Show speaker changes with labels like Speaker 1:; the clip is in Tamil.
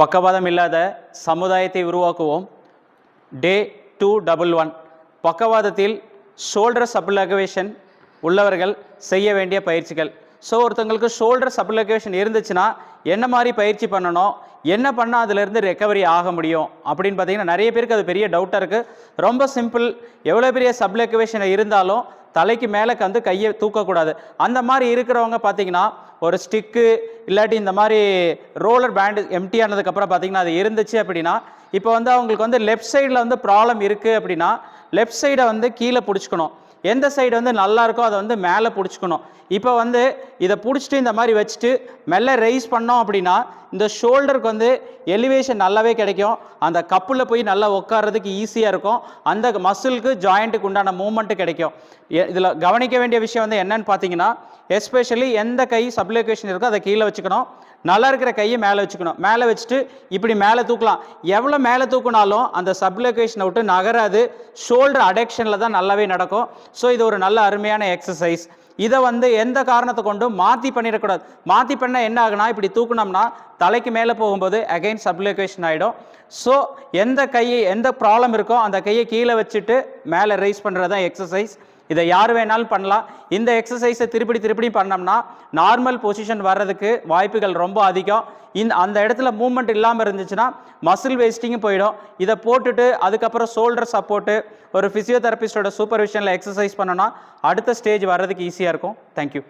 Speaker 1: பக்கவாதம் இல்லாத சமுதாயத்தை உருவாக்குவோம். டே டூ டபுள் ஒன் பக்கவாதத்தில் ஷோல்டர் சப்ளகவேஷன் உள்ளவர்கள் செய்ய வேண்டிய பயிற்சிகள். ஸோ ஒருத்தங்களுக்கு ஷோல்டர் சப்லகவேஷன் இருந்துச்சுன்னா என்ன மாதிரி பயிற்சி பண்ணணும்? என்ன பண்ணால் அதிலேருந்து ரெக்கவரி ஆக முடியும்? அப்படின்னு பார்த்தீங்கன்னா நிறைய பேருக்கு அது பெரிய டவுட்டாக இருக்குது ரொம்ப சிம்பிள் எவ்வளோ பெரிய சப்லகவேஷன் இருந்தாலும் தலைக்கு மேலே வந்து கையை தூக்கக்கூடாது. அந்த மாதிரி இருக்கிறவங்க பார்த்தீங்கன்னா ஒரு ஸ்டிக்கு இல்லாட்டி இந்த மாதிரி ரோலர் பேண்டு எம்டி ஆனதுக்கப்புறம் பார்த்தீங்கன்னா அது இருந்துச்சு அப்படின்னா இப்போ வந்து அவங்களுக்கு வந்து லெஃப்ட் சைடில் வந்து ப்ராப்ளம் இருக்குது அப்படின்னா லெஃப்ட் சைடை வந்து கீழே பிடிச்சிக்கணும். எந்த சைடு வந்து நல்லா இருக்கோ அதை வந்து மேலே பிடிச்சிக்கணும். இப்போ வந்து இதை பிடிச்சிட்டு இந்த மாதிரி வச்சுட்டு மெல்ல ரைஸ் பண்ணோம் அப்படின்னா இந்த ஷோல்டருக்கு வந்து எலிவேஷன் நல்லாவே கிடைக்கும். அந்த கப்பில் போய் நல்லா உட்கார்றதுக்கு ஈஸியாக இருக்கும். அந்த மசிலுக்கு ஜாயிண்ட்டுக்கு உண்டான மூமெண்ட்டு கிடைக்கும். இதில் கவனிக்க வேண்டிய விஷயம் வந்து என்னன்னு பார்த்தீங்கன்னா எஸ்பெஷலி எந்த கை சப்ளிகேஷன் இருக்கோ அதை கீழே வச்சுக்கணும். நல்லா இருக்கிற கையை மேலே வச்சுக்கணும். மேலே வச்சுட்டு இப்படி மேலே தூக்கலாம். எவ்வளோ மேலே தூக்குனாலும் அந்த சப்ளிகேஷனை விட்டு நகராது. ஷோல்டர் அடெக்ஷனில் தான் நல்லாவே நடக்கும். ஸோ இது ஒரு நல்ல அருமையான எக்ஸசைஸ் இதை வந்து எந்த காரணத்தை கொண்டும் மாற்றி பண்ணிடக்கூடாது. மாற்றி பண்ணால் என்ன ஆகுனா இப்படி தூக்குனோம்னா தலைக்கு மேலே போகும்போது அகைன் சப்ளிகேஷன் ஆகிடும் ஸோ எந்த கையை எந்த ப்ராப்ளம் இருக்கோ அந்த கையை கீழே வச்சுட்டு மேலே ரைஸ் பண்ணுறது தான் எக்ஸசைஸ் இதை யார் வேணாலும் பண்ணலாம். இந்த எக்ஸசைஸை திருப்பி திருப்பி பண்ணோம்னா நார்மல் பொசிஷன் வர்றதுக்கு வாய்ப்புகள் ரொம்ப அதிகம். இந்த அந்த இடத்துல மூவ்மெண்ட் இல்லாமல் இருந்துச்சுன்னா மசில் வேஸ்டிங்கும் போயிடும். இதை போட்டுட்டு அதுக்கப்புறம் ஷோல்டர் சப்போர்ட்டு ஒரு ஃபிசியோதெரபிஸ்டோட சூப்பர்விஷனில் எக்ஸசைஸ் பண்ணோன்னா அடுத்த ஸ்டேஜ் வர்றதுக்கு ஈஸியாக இருக்கும். தேங்க்யூ